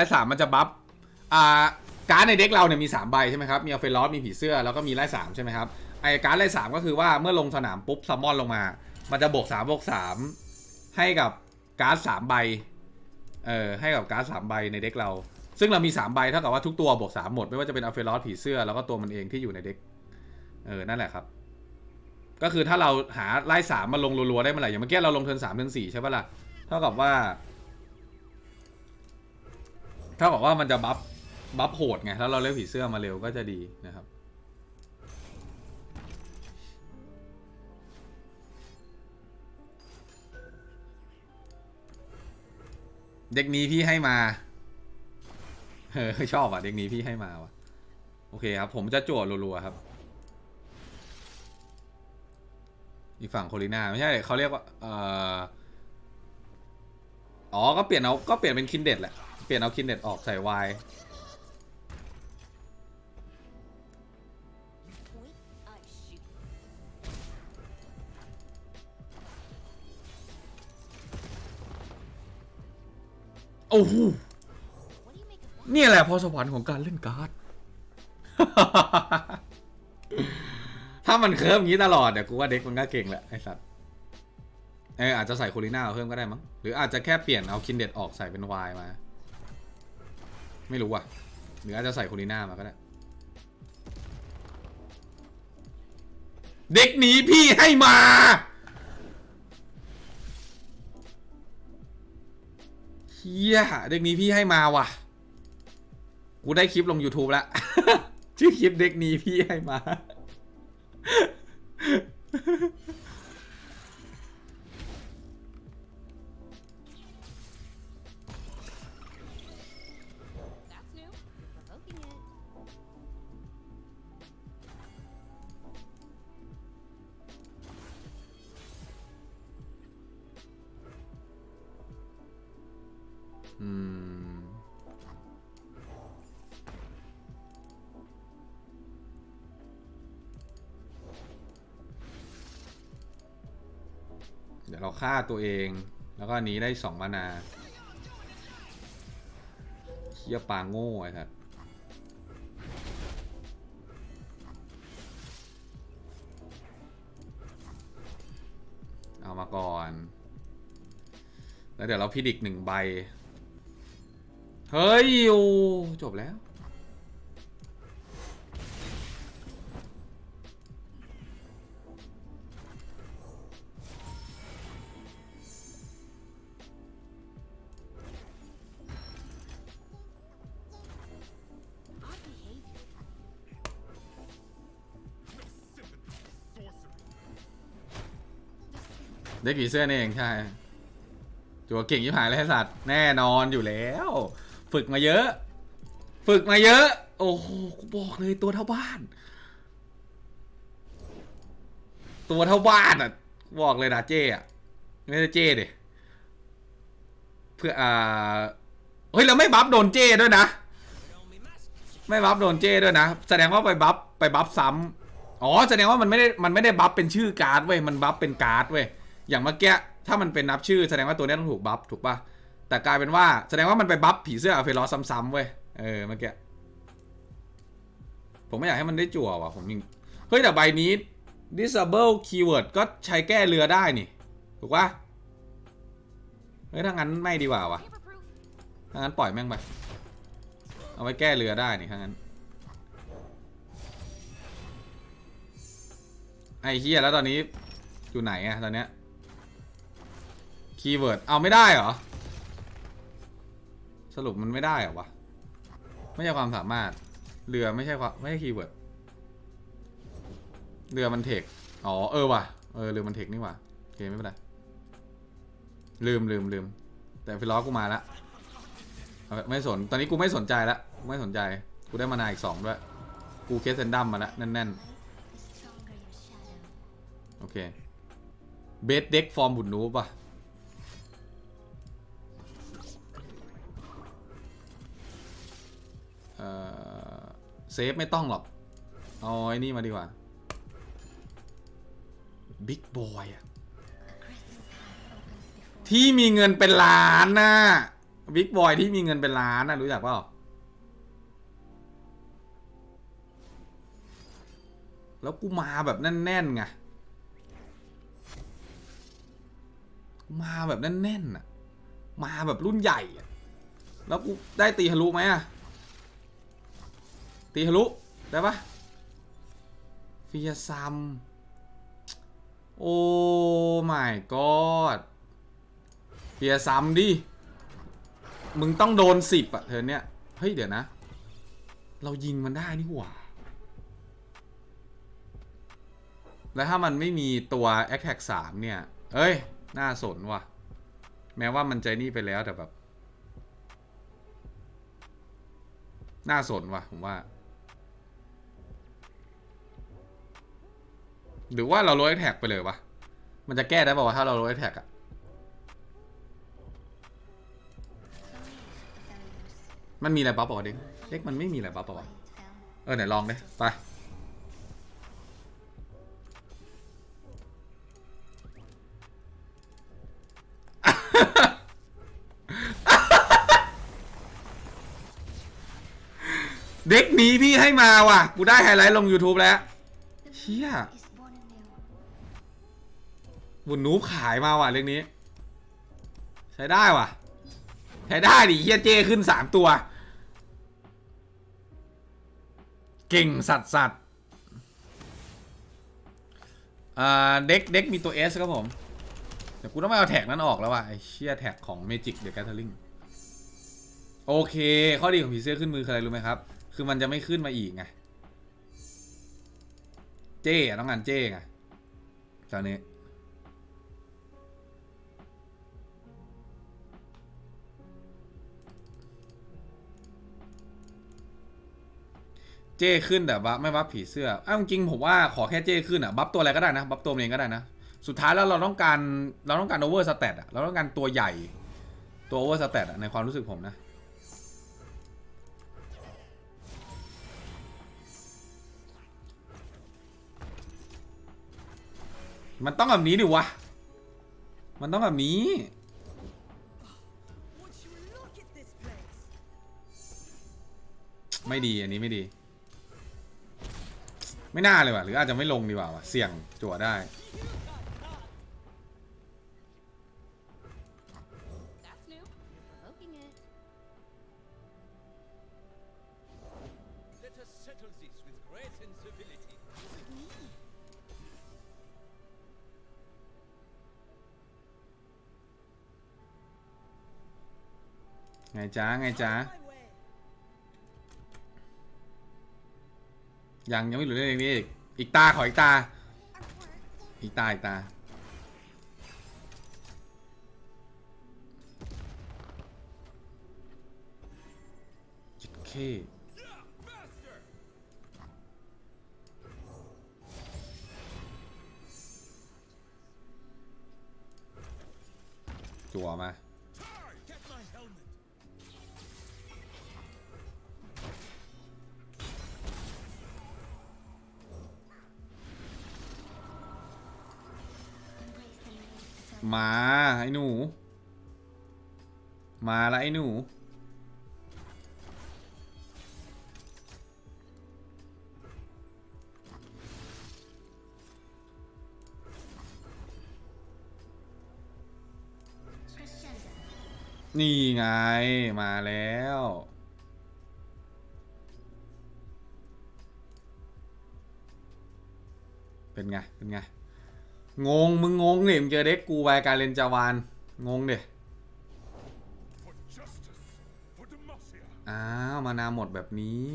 ล่สามมันจะบัฟอ่าการ์ดในเด็กเราเนี่ยมีสามใบใช่ไหมครับมีอัลเฟรอสมีผีเสื้อแล้วก็มีไล่สามใช่ไหมครับไอการ์ดไล่สามก็คือว่าเมื่อลงสนามปุ๊บซัมมอนลงมา มันจะบวกสามบวกสามให้กับการ์ดสามใบเออให้กับการ์ดสามใบในเด็กเรา ซึ่งเรามีสามใบเท่ากับว่าทุกตัวบวกสามหมดไม่ว่าจะเป็นอัลเฟรอสผีเสื้อแล้วก็ตัวมันเองที่อยู่ในเด็กเออนั่นแหละครับ ก็คือถ้าเราหาไล่สามมาลงรัวๆได้เมื่อไหร่อย่างเมื่อกี้เราลงเทิร์นสามเทิร์นสี่ใช่ปะล่ะเท่ากับว่า เท่ากับว่ามันจะบัฟบัฟโหดไงแล้วเราเล่นผีเสื้อมาเร็วก็จะดีนะครับ เด็กนี้พี่ให้มาเออชอบอะเด็กนี้พี่ให้มาว่ะโอเคครับ ผมจะโจวดรัวๆครับ อีกฝั่งโคลิน่าไม่ใช่เขาเรียกว่าเอ่ออ๋อ ก็เปลี่ยนเอา ก็เปลี่ยนเป็นคินเด็ดแหละ ปลี่ยนเอาคินเด็ดออกใส่วายโอ้โหนี่แหละพอสวรรค์ของการเล่นการ์ด ถ้ามันเคิร์ฟงี้ตลอดเดี๋ยวกูว่าเด็กมันก็เก่งแหละไอสัตว์ เอออาจจะใส่โคลิน่าเพิ่มก็ได้มั้ง หรืออาจจะแค่เปลี่ยนเอาคินเด็ดออกใส่เป็นวายมา ไม่รู้อะหรืออาจจะใส่โคลิน่ามาก็ได้ เด็กหนีพี่ให้มา เฮียเด็กนี้พี่ให้มาว่ะ กูได้คลิปลง YouTube แล้ว ชื่อคลิปเด็กนี้พี่ให้มา เราฆ่าตัวเอง แล้วก็อันนี้ได้สองมานาเคียปางโง่ไอ้สัสเอามาก่อน แล้วเดี๋ยวเราพิดิกหนึ่งใบ เฮ้ยโอจบแล้ว เด็กผีเสื้อนี่เองใช่จัวเก่งยิ่งหายเลยสัตว์แน่นอนอยู่แล้ว ฝึกมาเยอะ ฝึกมาเยอะ โอ้โหกูบอกเลยตัวเท่าบ้าน ตัวเท่าบ้านอะบอกเลยนะเจ้อะไม่ใช่เจ้ดิเพื่ออ่าเฮ้ยเราไม่บัฟโดนเจ้ด้วยนะไม่บัฟโดนเจ้ด้วยนะ แสดงว่าไปบัฟไปบัฟซ้ำอ๋อแสดงว่ามันไม่ได้มันไม่ได้บัฟเป็นชื่อการ์ดเว้ยมันบัฟเป็นการ์ดเว้ย อย่างเมื่อกี้ถ้ามันเป็นนับชื่อแสดงว่าตัวนี้ต้องถูกบัฟถูกปะแต่กลายเป็นว่าแสดงว่ามันไปบัฟผีเสื้ออเฟรอสซ้ำๆเว้ยเออเมื่อกี้ผมไม่อยากให้มันได้จั่วว่ะผมยังเฮ้ยแต่ใบนี้ disable keyword ก็ใช้แก้เรือได้นี่ ถูกปะเฮ้ยถ้างั้นไม่ดีกว่าว่ะถ้างั้นปล่อยแม่งไปเอาไว้แก้เรือได้นี่ถ้างั้นไอ้เฮียแล้วตอนนี้อยู่ไหนอะตอนเนี้ย คีย์เวิร์ดเอาไม่ได้เหรอ สรุปมันไม่ได้เหรอวะ ไม่ใช่ความสามารถ เรือไม่ใช่ความไม่ใช่คีย์เวิร์ด เรือมันเทค อ๋อเออว่ะ เออเรือมันเทคนี่ว่ะโอเคไม่เป็นไร ลืมลืมลืม แต่ฟิล้อกูมาละเอาไม่สน ตอนนี้กูไม่สนใจละกูไม่สนใจ กูได้มานาอีกสองด้วย กูเคสเซนดัมมาละแน่นๆ โอเค เบสเด็กฟอร์มบุญนูป่ะ เซฟไม่ต้องหรอก เอาไอ้นี่มาดีกว่า บิ๊กบอยอะที่มีเงินเป็นล้านนะบิ๊กบอยที่มีเงินเป็นล้านนะรู้จักเปล่าแล้วกูมาแบบแน่นๆไงมาแบบแน่นๆอะ มาแบบรุ่นใหญ่ แล้วกูได้ตีทะลุไหมอะ ตีทะลุ ได้ปะเฟียซัม โอ้ my god เฟียซัมดิ มึงต้องโดนสิบอะเธอเนี้ยเฮ้ย เดี๋ยวนะ เรายิงมันได้นี่หว่า แล้วถ้ามันไม่มีตัว a t t a c k 3เนี่ย เอ้ย น่าสนว่ะ แม้ว่ามันใจนี่ไปแล้วแต่แบบ น่าสนว่ะผมว่า หรือว่าเราลดแท็กไปเลยวะ มันจะแก้ได้ป่าวถ้าเราลดแท็กอะมันมีอะไรบัฟป่าวเด็กเด็กมันไม่มีอะไรบัฟป่าวเออไหนลองดิไปเด็กนี้พี่ให้มาว่ะ กูได้ไฮไลท์ลง YouTube แล้ว The Chia. beast is born anew. บุญนูบขายมาว่ะเรื่องนี้ ใช้ได้ว่ะ ใช้ได้ดิเฮียเจขึ้นสามตัว เก่งสัตว์สัตว์เด็กเด็กมีตัว S ครับผมเดี๋ยวกูต้องไปเอาแท็กนั้นออกแล้วว่ะไอ้เชี่ยแท็กของ Magic the Gathering โอเค ข้อดีของผีเสื้อขึ้นมือคืออะไรรู้ไหมครับ คือมันจะไม่ขึ้นมาอีกไง เจ้ต้องการเจ้ไงตอนนี้ เจ้ขึ้นแต่บัฟไม่บัฟผีเสื้ออ้าวจริงผมว่าขอแค่เจ้ขึ้นอะบัฟตัวอะไรก็ได้นะบัฟตัวเองก็ได้นะ สุดท้ายแล้วเราต้องการเราต้องการโอเวอร์สเตตอะเราต้องการตัวใหญ่ตัวโอเวอร์สเตตอะในความรู้สึกผมนะมันต้องแบบนี้ดิวะ มันต้องแบบนี้ ไม่ดีอันนี้ไม่ดี ไม่น่าเลยว่ะหรืออาจจะไม่ลงดีกว่าว่ะเสี่ยงจั่วได้ไงจ้าไงจ้า ยังยังไม่หลุดเรื่องนี้อีกอีกตาขออีกตา อีกตาอีกตาจิตเคจั่วมา มาไอ้หนู มาละไอ้หนู นี่ไงมาแล้วเป็นไง เป็นไง งง มึงงงเนี่ยมึงเจอเด็กกูไปการเลนจาวาน งงเด็อ้าว มานาหมดแบบนี้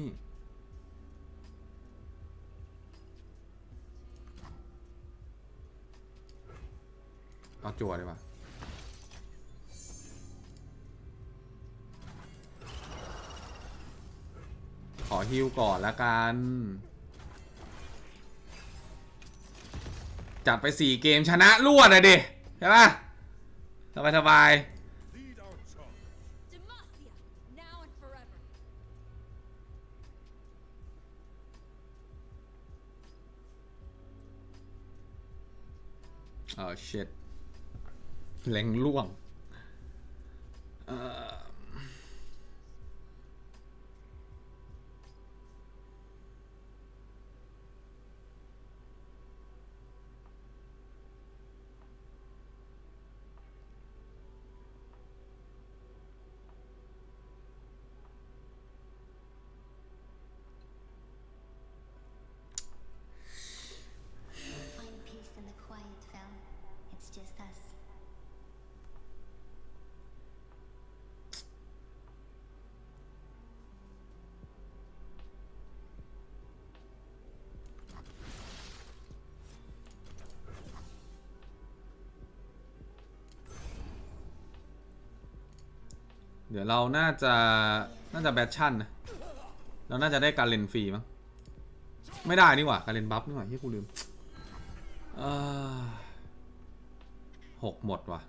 เอาจั่วดีกว่าขอฮิวก่อนละกัน จัดไปสี่เกมชนะรวดอะดิใช่ปะสบายสบายๆ Lead our charge. Demacia. Now and forever. อ๋อ shit เล็งล่วงเอ่อ ดี๋ยวเราน่าจะน่าจะแบทชั่นนะเราน่าจะได้การเลนฟรีมั้งไม่ได้นี่หว่าการเลนบัฟนี่หว่าที่กูลืมหกหมดว่ะ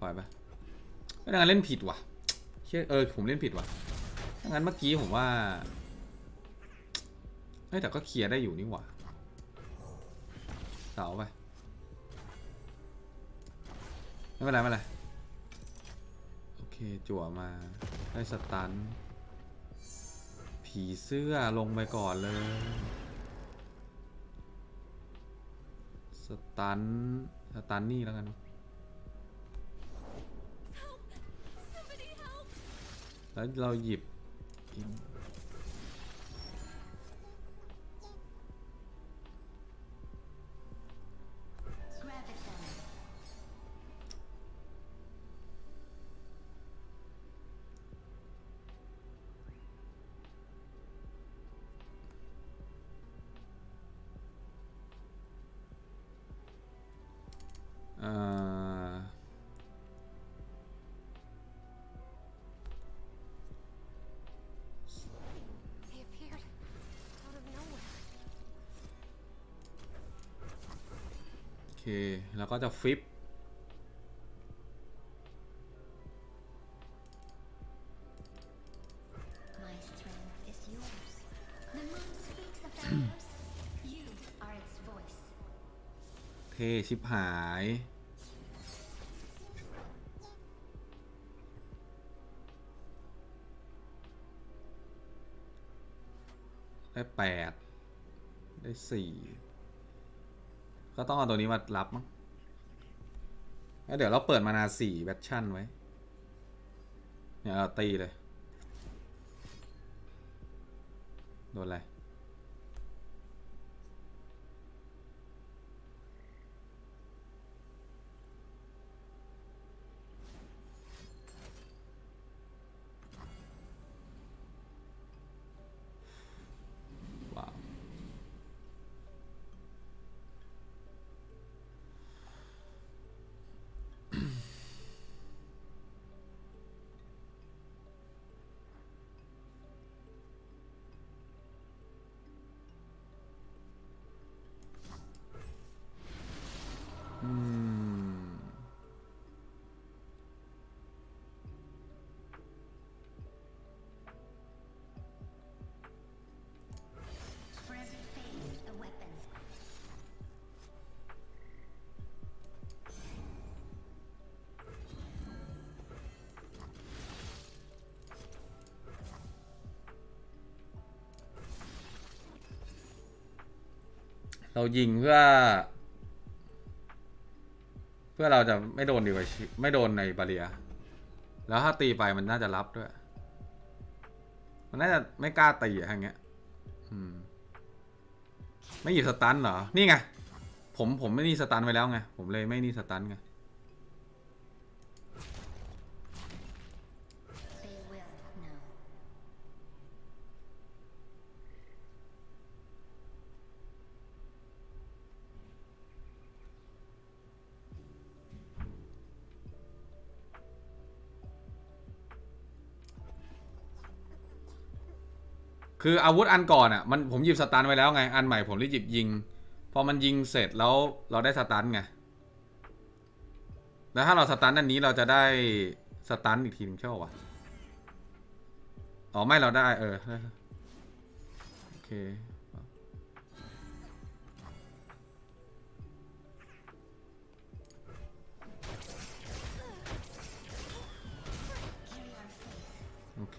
ปล่อยไปไม่ได้การเล่นผิดว่ะเชื่อเออผมเล่นผิดว่ะถ้างั้นเมื่อกี้ผมว่าเฮ้ยแต่ก็เคลียร์ได้อยู่นี่หว่าเสาไปไม่เป็นไรไม่เป็นไร เคจั่วมาได้สตัน ผีเสื้อลงไปก่อนเลย สตัน สตันนี่แล้วกัน แล้วเราหยิบ แล้วก็จะฟลิป My strength is yours. The moon speaks of ours. you are its voice. เทชิบหายได้แปดได้สี่ ก็ต้องเอาตัวนี้มารับมั้งแล้วเดี๋ยวเราเปิดมานาสี่แบทชั่นไว้ เนี่ยเราตีเลย โดนอะไร เรายิงเพื่อ เพื่อเราจะไม่โดนดีกว่าไม่โดนในบาเรีย แล้วถ้าตีไปมันน่าจะรับด้วย มันน่าจะไม่กล้าตีอะอย่างเงี้ยไม่หยิบสตันเหรอ นี่ไง ผมผมไม่นี่สตันไว้แล้วไง ผมเลยไม่นี่สตันไง คืออาวุธอันก่อนอะมันผมหยิบสตันไว้แล้วไง อันใหม่ผมรีบหยิบยิง พอมันยิงเสร็จแล้วเราได้สตันไง แล้วถ้าเราสตันอันนี้เราจะได้สตันอีกทีนึงใช่ป่าวะอ๋อไม่เราได้เออโอเคโอเค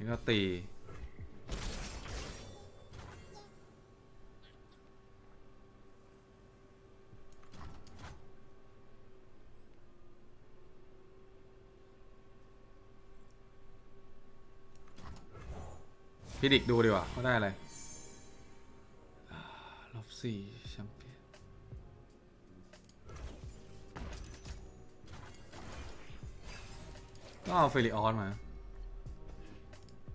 นี่ก็ตี พี่ดิกดูดีกว่าว่าได้อะไรรอบสี่แชมเปี้ยนก็เอาเฟริออนมา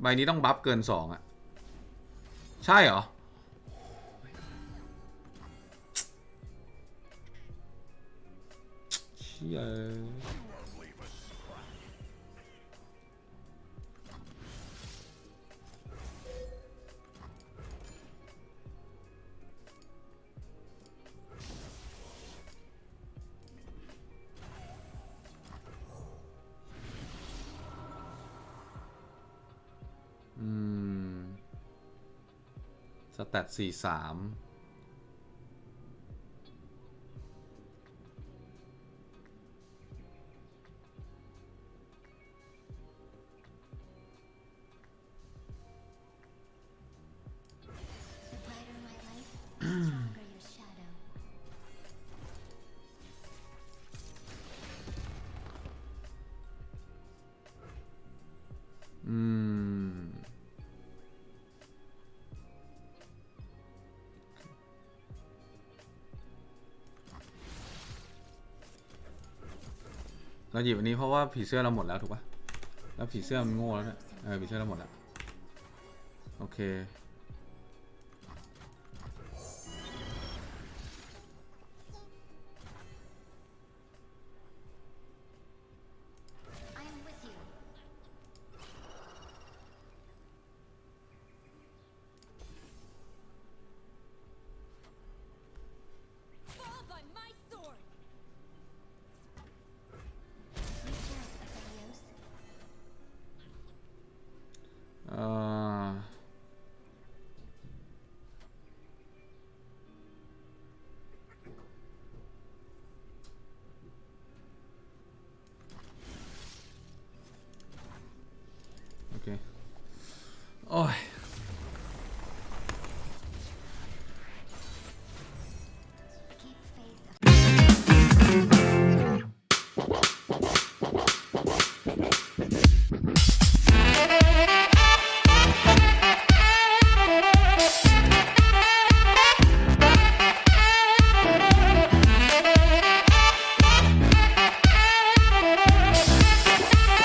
ใบนี้ต้องบัฟเกินสองอะใช่เหรอ เชี่ย ตั8 4 3 เราหยิบอันนี้เพราะว่าผีเสื้อเราหมดแล้วถูกปะแล้วผีเสื้อมันโง่แล้วเนี่ยเออผีเสื้อเราหมดแล้ว โอเค Oh,